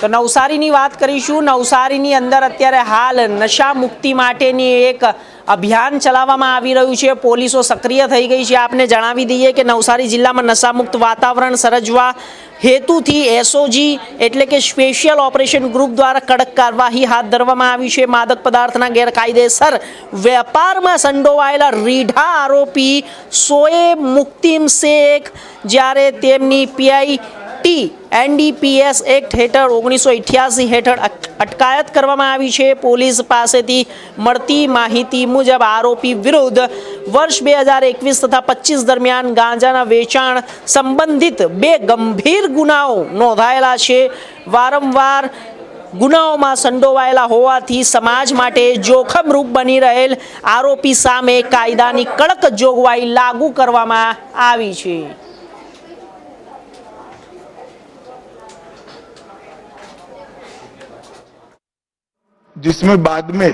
તો નવસારીની વાત કરીશું. નવસારીની અંદર અત્યારે હાલ નશા મુક્તિ માટેની એક અભિયાન ચલાવવામાં આવી રહ્યું છે. પોલીસો સક્રિય થઈ ગઈ છે. આપને જણાવી દઈએ કે નવસારી જિલ્લામાં નશામુક્ત વાતાવરણ સર્જવા હેતુથી એસઓજી એટલે કે સ્પેશિયલ ઓપરેશન ગ્રુપ દ્વારા કડક કાર્યવાહી હાથ ધરવામાં આવી છે. માદક પદાર્થના ગેરકાયદેસર વેપારમાં સંડોવાયેલા રીઢા આરોપી સોએ મુક્તિમ શેખ જ્યારે તેમની પીઆઈ ટી એનડીપીએસ એક્ટ હેઠળ ઓગણીસો અઠ્યાસી હેઠળ અટકાયત કરવામાં આવી છે. પોલીસ પાસેથી મળતી માહિતી મુજબ આરોપી વિરુદ્ધ વર્ષ બે હજાર એકવીસ તથા પચીસ દરમિયાન ગાંજાના વેચાણ સંબંધિત બે ગંભીર ગુનાઓ નોંધાયેલા છે. વારંવાર ગુનાઓમાં સંડોવાયેલા હોવાથી સમાજ માટે જોખમરૂપ બની રહેલ આરોપી સામે કાયદાની કડક જોગવાઈ લાગુ કરવામાં આવી છે. जिसमें बाद में